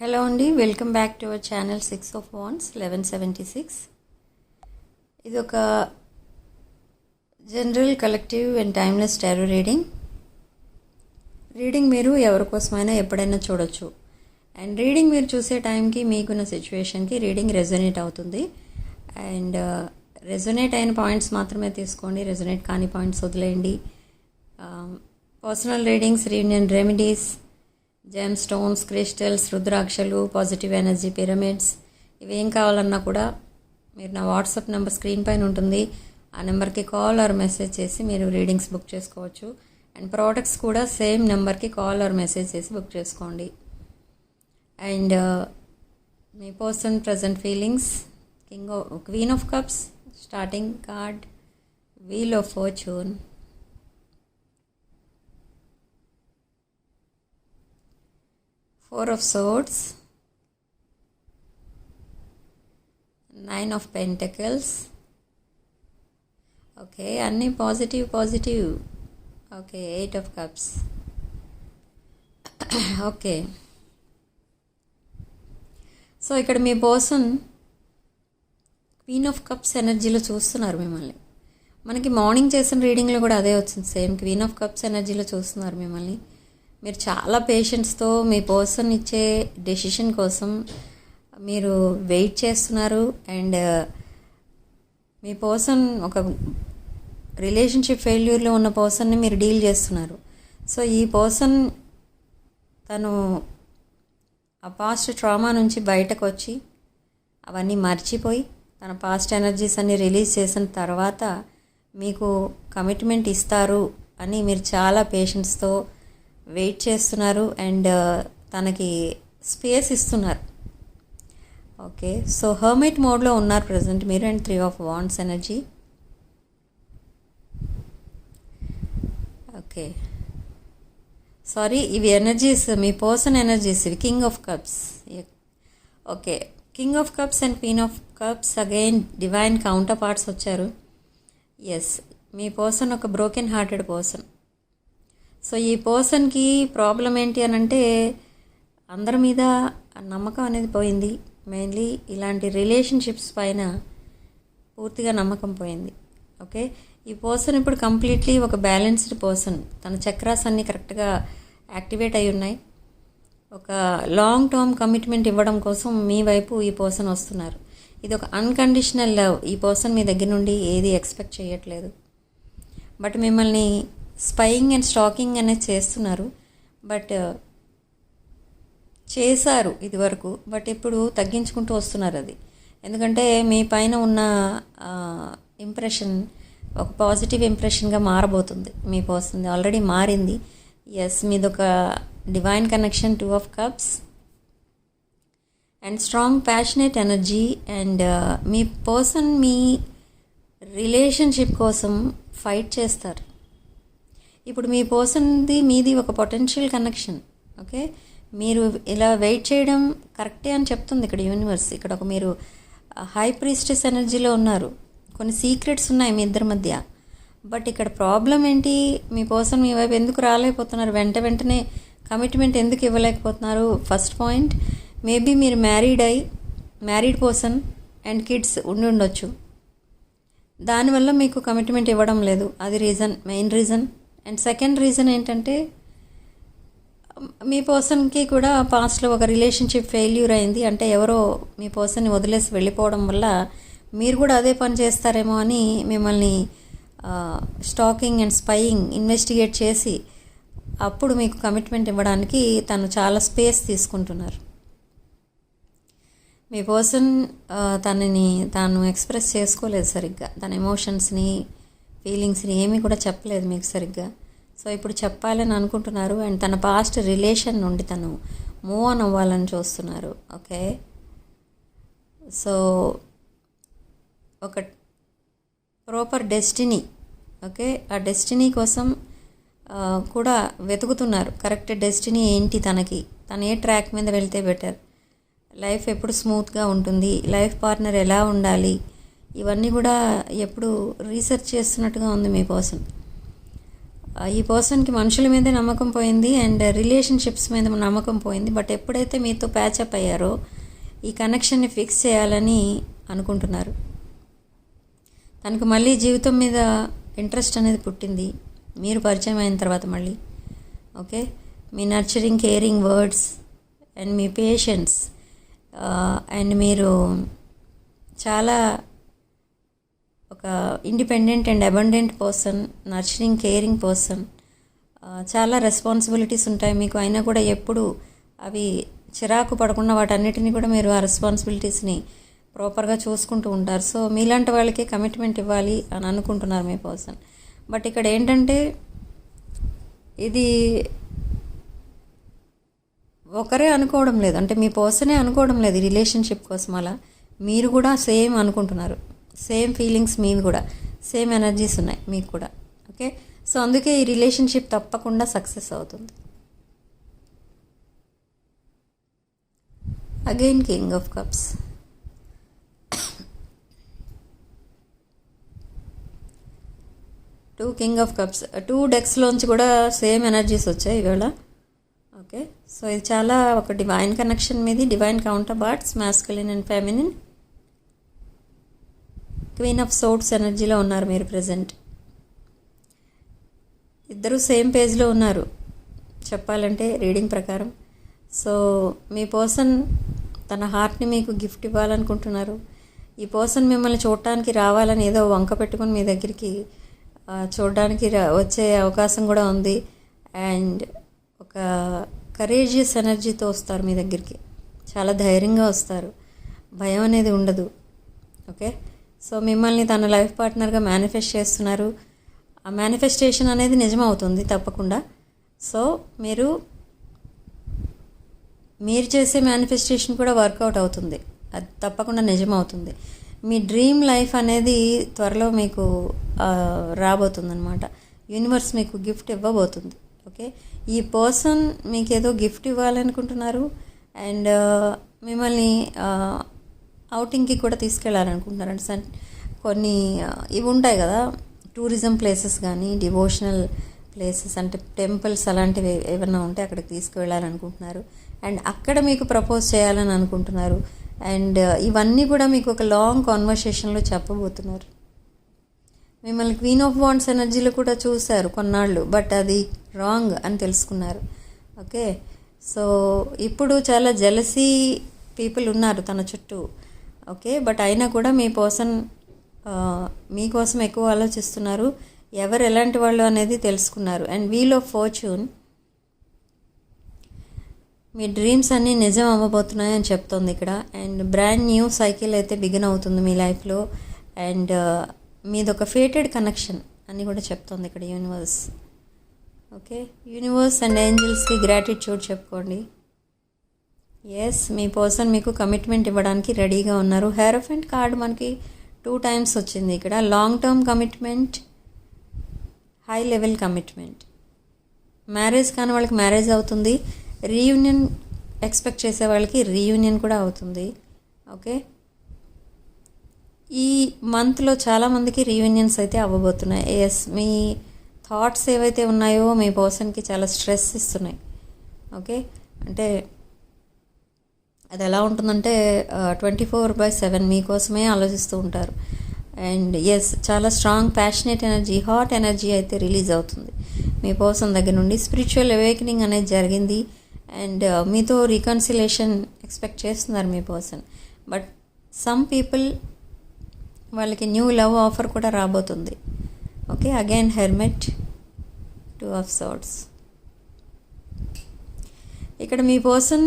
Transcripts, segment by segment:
Hello అండి welcome back to our channel six of wands eleven seventy six. ఇది ఒక general collective and timeless tarot reading. Reading మీరు ఎవరి కోసమైనా ఎప్పుడైనా చూడొచ్చు. అండ్ రీడింగ్ మీరు చూసే టైంకి మీకున్న సిచ్యువేషన్కి రీడింగ్ రెజొనేట్ అవుతుంది. అండ్ రెజొనేట్ అయిన పాయింట్స్ మాత్రమే తీసుకోండి రెజొనేట్ కాని పాయింట్స్ వదిలేయండి. Personal readings reunion remedies gemstones crystals రుద్రాక్షలు పాజిటివ్ ఎనర్జీ పిరమిడ్స్ ఇవేం కావాలన్నా కూడా మీరు నా వాట్సాప్ నెంబర్ స్క్రీన్ పైన ఉంటుంది. ఆ నెంబర్కి కాల్ ఆర్ మెసేజ్ చేసి మీరు రీడింగ్స్ బుక్ చేసుకోవచ్చు. అండ్ ప్రోడక్ట్స్ కూడా సేమ్ నెంబర్కి కాల్ ఆర్ మెసేజ్ చేసి బుక్ చేసుకోండి. And uh, me person present feelings king queen of cups starting card wheel of fortune four of swords nine of pentacles okay అన్నీ positive positive okay eight of cups okay so ఇక్కడ మీ person queen of cups ఎనర్జీలో చూస్తున్నారు మిమ్మల్ని. మనకి morning చేసిన రీడింగ్లో కూడా అదే వచ్చింది. సేమ్ క్వీన్ ఆఫ్ కప్స్ ఎనర్జీలో చూస్తున్నారు మిమ్మల్ని. మీరు చాలా పేషెన్స్తో మీ పర్సన్ ఇచ్చే డెసిషన్ కోసం మీరు వెయిట్ చేస్తున్నారు అండ్ uh, మీ పర్సన్ ఒక రిలేషన్షిప్ ఫెయిల్యూర్లో ఉన్న పర్సన్ని మీరు డీల్ చేస్తున్నారు. సో ఈ పర్సన్ తను ఆ పాస్ట్ ట్రామా నుంచి బయటకు వచ్చి అవన్నీ మర్చిపోయి తన పాస్ట్ ఎనర్జీస్ అన్ని రిలీజ్ చేసిన తర్వాత మీకు కమిట్మెంట్ ఇస్తారు అని మీరు చాలా పేషెన్స్తో వెయిట్ చేస్తున్నారు అండ్ uh, తనకి స్పేస్ ఇస్తున్నారు. ఓకే సో హర్మిట్ మోడ్లో ఉన్నారు ప్రజెంట్ మీరు and three of wands energy. Okay. Sorry ఇవి ఎనర్జీస్ మీ పర్సన్ ఎనర్జీస్ ఇవి king of cups. Okay king of cups and queen of cups again divine counterparts వచ్చారు. Yes మీ పర్సన్ ఒక బ్రోకెన్ హార్టెడ్ పర్సన్. సో ఈ పర్సన్కి problem ఏంటి అని అంటే అందరి మీద నమ్మకం అనేది పోయింది. మెయిన్లీ ఇలాంటి రిలేషన్షిప్స్ పైన పూర్తిగా నమ్మకం పోయింది. ఓకే ఈ పర్సన్ ఇప్పుడు కంప్లీట్లీ ఒక బ్యాలెన్స్డ్ పర్సన్ తన చక్రాస్ అన్నీ కరెక్ట్గా యాక్టివేట్ అయి ఉన్నాయి. ఒక లాంగ్ టర్మ్ కమిట్మెంట్ ఇవ్వడం కోసం మీ వైపు ఈ పర్సన్ వస్తున్నారు. ఇది ఒక అన్కండిషనల్ లవ్ ఈ పర్సన్ మీ దగ్గర నుండి ఏది ఎక్స్పెక్ట్ చేయట్లేదు. బట్ మిమ్మల్ని స్పయింగ్ అండ్ స్టాకింగ్ అనేది చేస్తున్నారు. బట్ uh, చేశారు ఇదివరకు బట్ ఇప్పుడు తగ్గించుకుంటూ వస్తున్నారు అది. ఎందుకంటే మీ పైన ఉన్న ఇంప్రెషన్ ఒక పాజిటివ్ ఇంప్రెషన్గా మారబోతుంది. మీ పర్సన్ ఆల్రెడీ మారింది. ఎస్ మీద ఒక divine connection two of cups and strong passionate energy and me person మీ రిలేషన్షిప్ కోసం ఫైట్ చేస్తారు. ఇప్పుడు మీ పర్సన్ది మీది ఒక పొటెన్షియల్ కనెక్షన్ ఓకే? మీరు ఇలా వెయిట్ చేయడం కరెక్టే అని చెప్తుంది ఇక్కడ యూనివర్స్. ఇక్కడ ఒక మీరు హై ప్రీస్టెస్ ఎనర్జీలో ఉన్నారు. కొన్ని సీక్రెట్స్ ఉన్నాయి మీ ఇద్దరి మధ్య. బట్ ఇక్కడ ప్రాబ్లం ఏంటి? మీ పర్సన్ మీ వైపు ఎందుకు రాలేకపోతున్నారు? వెంట వెంటనే కమిట్మెంట్ ఎందుకు ఇవ్వలేకపోతున్నారు? First point. మేబీ మీరు మ్యారీడ్ అయి మ్యారీడ్ పర్సన్ అండ్ కిడ్స్ ఉండి ఉండొచ్చు. దానివల్ల మీకు కమిట్మెంట్ ఇవ్వడం లేదు. అది reason main reason. And second reason ఏంటంటే మీ పర్సన్కి కూడా పాస్ట్లో ఒక రిలేషన్షిప్ ఫెయిల్యూర్ అయింది. అంటే ఎవరో మీ పర్సన్ని వదిలేసి వెళ్ళిపోవడం వల్ల మీరు కూడా అదే పని చేస్తారేమో అని మిమ్మల్ని స్టాకింగ్ అండ్ స్పయింగ్ ఇన్వెస్టిగేట్ చేసి అప్పుడు మీకు కమిట్మెంట్ ఇవ్వడానికి తను చాలా స్పేస్ తీసుకుంటున్నారు. మీ పర్సన్ తనని తాను ఎక్స్ప్రెస్ చేసుకోలేదు సరిగ్గా. తన ఎమోషన్స్ని ఫీలింగ్స్ని ఏమీ కూడా చెప్పలేదు మీకు సరిగ్గా. సో ఇప్పుడు చెప్పాలని అనుకుంటున్నారు అండ్ తన పాస్ట్ రిలేషన్ నుండి తను మూవ్ ఆన్ అవ్వాలని చూస్తున్నారు ఓకే సో ఒక ప్రాపర్ డెస్టినీ ఓకే ఆ డెస్టినీ కోసం కూడా వెతుకుతున్నారు. కరెక్ట్ డెస్టినీ ఏంటి తనకి? తను ఏ ట్రాక్ మీద వెళ్తే బెటర్ లైఫ్ ఎప్పుడు స్మూత్గా ఉంటుంది? లైఫ్ పార్ట్నర్ ఎలా ఉండాలి? ఇవన్నీ కూడా ఎప్పుడు రీసెర్చ్ చేస్తున్నట్టుగా ఉంది మీ పర్సన్ ఈ పర్సన్కి మనుషుల మీదే నమ్మకం పోయింది అండ్ రిలేషన్షిప్స్ మీద నమ్మకం పోయింది. బట్ ఎప్పుడైతే మీతో ప్యాచప్ అయ్యారో ఈ కనెక్షన్ని ఫిక్స్ చేయాలని అనుకుంటున్నారు. తనకు మళ్ళీ జీవితం మీద ఇంట్రెస్ట్ అనేది పుట్టింది. మీరు పరిచయం అయిన తర్వాత మళ్ళీ. ఓకే మీ నర్చరింగ్ కేరింగ్ వర్డ్స్ అండ్ మీ పేషెన్స్ అండ్ మీరు చాలా ఒక independent and abundant person nurturing caring person చాలా రెస్పాన్సిబిలిటీస్ ఉంటాయి మీకు. అయినా కూడా ఎప్పుడు అవి చిరాకు పడకుండా వాటన్నిటిని కూడా మీరు ఆ రెస్పాన్సిబిలిటీస్ని ప్రాపర్గా చూసుకుంటూ ఉంటారు. సో మీలాంటి వాళ్ళకి కమిట్మెంట్ ఇవ్వాలి అని అనుకుంటున్నారు మీ పర్సన్ బట్ ఇక్కడ ఏంటంటే ఇది ఒకరే అనుకోవడం లేదు. అంటే మీ పర్సనే అనుకోవడం లేదు రిలేషన్షిప్ కోసం అలా. మీరు కూడా సేమ్ అనుకుంటున్నారు. సేమ్ ఫీలింగ్స్ మీవి కూడా సేమ్ ఎనర్జీస్ ఉన్నాయి మీకు కూడా ఓకే? సో అందుకే ఈ రిలేషన్షిప్ తప్పకుండా సక్సెస్ అవుతుంది. Again king of cups two king of cups two డెక్స్లోంచి కూడా సేమ్ ఎనర్జీస్ వచ్చాయి ఇవాళ ఓకే? సో ఇది చాలా ఒక డివైన్ కనెక్షన్ మీది divine counterparts masculine and feminine queen of swords ఎనర్జీలో ఉన్నారు మీరు ప్రజెంట్ ఇద్దరు సేమ్ పేజ్లో ఉన్నారు. చెప్పాలంటే రీడింగ్ ప్రకారం. సో మీ పర్సన్ తన హార్ట్ని మీకు గిఫ్ట్ ఇవ్వాలనుకుంటున్నారు. ఈ పర్సన్ మిమ్మల్ని చూడటానికి రావాలని ఏదో వంక పెట్టుకొని మీ దగ్గరికి చూడడానికి రా- వచ్చే అవకాశం కూడా ఉంది. అండ్ ఒక కరేజియస్ ఎనర్జీతో వస్తారు మీ దగ్గరికి. చాలా ధైర్యంగా వస్తారు. భయం అనేది ఉండదు. ఓకే సో మిమ్మల్ని తన లైఫ్ పార్ట్నర్గా మేనిఫెస్ట్ చేస్తున్నారు. ఆ మేనిఫెస్టేషన్ అనేది నిజమవుతుంది తప్పకుండా. సో మీరు మీరు చేసే మేనిఫెస్టేషన్ కూడా వర్కౌట్ అవుతుంది. అది తప్పకుండా నిజమవుతుంది. మీ డ్రీమ్ లైఫ్ అనేది త్వరలో మీకు రాబోతుంది అనమాట యూనివర్స్ మీకు గిఫ్ట్ ఇవ్వబోతుంది. ఓకే? ఈ పర్సన్ మీకు ఏదో గిఫ్ట్ ఇవ్వాలనుకుంటున్నారు. అండ్ మిమ్మల్ని అవుటింగ్కి కూడా తీసుకెళ్ళాలనుకుంటున్నారు అంటే సన్- కొన్ని ఇవి ఉంటాయి కదా టూరిజం ప్లేసెస్ కానీ డివోషనల్ ప్లేసెస్ అంటే టెంపుల్స్ అలాంటివి ఏమైనా ఉంటే అక్కడికి తీసుకువెళ్ళాలనుకుంటున్నారు అండ్ అక్కడ మీకు ప్రపోజ్ చేయాలని అనుకుంటున్నారు. అండ్ ఇవన్నీ కూడా మీకు ఒక లాంగ్ కాన్వర్సేషన్లో చెప్పబోతున్నారు. మిమ్మల్ని క్వీన్ ఆఫ్ వాండ్స్ ఎనర్జీలో కూడా చూశారు కొన్నాళ్ళు బట్ అది రాంగ్ అని తెలుసుకున్నారు. ఓకే? సో ఇప్పుడు చాలా జెలసీ పీపుల్ ఉన్నారు తన చుట్టూ. ఓకే బట్ అయినా కూడా మీ పర్సన్ మీకోసం ఎక్కువ ఆలోచిస్తున్నారు. ఎవరు ఎలాంటి వాళ్ళు అనేది తెలుసుకున్నారు. అండ్ వీల్ ఆఫ్ ఫార్చ్యూన్ మీ డ్రీమ్స్ అన్నీ నిజం అవ్వబోతున్నాయని చెప్తోంది ఇక్కడ. అండ్ బ్రాండ్ న్యూ సైకిల్ అయితే బిగిన్ అవుతుంది మీ లైఫ్లో అండ్ మీది ఒక ఫేటెడ్ కనెక్షన్ అని కూడా చెప్తోంది ఇక్కడ యూనివర్స్ ఓకే యూనివర్స్ అండ్ ఏంజల్స్కి గ్రాటిట్యూడ్ చెప్పుకోండి. ఎస్ మీ పర్సన్ మీకు కమిట్మెంట్ ఇవ్వడానికి రెడీగా ఉన్నారు. హెరఫెంట్ కార్డ్ మనకి టూ టైమ్స్ వచ్చింది ఇక్కడ. Long term commitment high level commitment marriage కాని వాళ్ళకి మ్యారేజ్ అవుతుంది. రీయూనియన్ ఎక్స్పెక్ట్ చేసే వాళ్ళకి రీయూనియన్ కూడా అవుతుంది. ఓకే ఈ మంత్లో చాలామందికి రీయూనియన్స్ అయితే అవ్వబోతున్నాయి. ఎస్ మీ థాట్స్ ఏవైతే ఉన్నాయో మీ పర్సన్కి చాలా స్ట్రెస్ ఇస్తున్నాయి. ఓకే అంటే అది ఎలా ఉంటుందంటే ట్వంటీ ఫోర్ బై సెవెన్ మీకోసమే ఆలోచిస్తూ ఉంటారు. అండ్ ఎస్ చాలా strong passionate energy hot energy అయితే రిలీజ్ అవుతుంది. మీ పర్సన్ దగ్గర నుండి స్పిరిచువల్ అవేకనింగ్ అనేది జరిగింది. అండ్ మీతో రీకన్సిలేషన్ ఎక్స్పెక్ట్ చేస్తున్నారు మీ పర్సన్ బట్ సమ్ పీపుల్ వాళ్ళకి న్యూ లవ్ ఆఫర్ కూడా రాబోతుంది. Okay again helmet two of swords ఇక్కడ మీ పర్సన్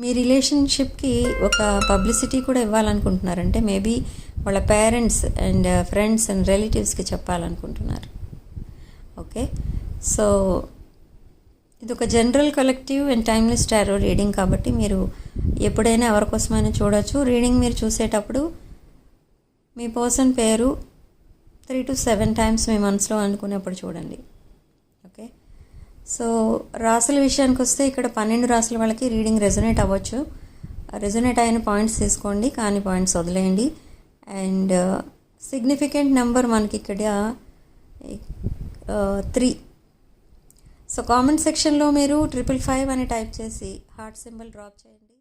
మీ రిలేషన్షిప్కి ఒక పబ్లిసిటీ కూడా ఇవ్వాలనుకుంటున్నారంటే మేబీ వాళ్ళ పేరెంట్స్ అండ్ ఫ్రెండ్స్ అండ్ రిలేటివ్స్కి చెప్పాలనుకుంటున్నారు. ఓకే? సో ఇది ఒక general collective and timeless tarot reading కాబట్టి మీరు ఎప్పుడైనా ఎవరికోసమైనా చూడొచ్చు. రీడింగ్ మీరు చూసేటప్పుడు మీ పర్సన్ పేరు త్రీ టు సెవెన్ టైమ్స్ మీ మనసులో అనుకునేప్పుడు చూడండి. సో రాసుల విషయానికి వస్తే ఇక్కడ పన్నెండు రాసుల వాళ్ళకి రీడింగ్ రెజొనేట్ అవ్వచ్చు. రెజొనేట్ అయిన పాయింట్స్ తీసుకోండి కానీ పాయింట్స్ వదిలేయండి. అండ్ సిగ్నిఫికెంట్ నెంబర్ మనకి ఇక్కడ త్రీ. సో కామెంట్ సెక్షన్లో మీరు ట్రిపుల్ ఫైవ్ అని టైప్ చేసి హార్ట్ సింబల్ డ్రాప్ చేయండి.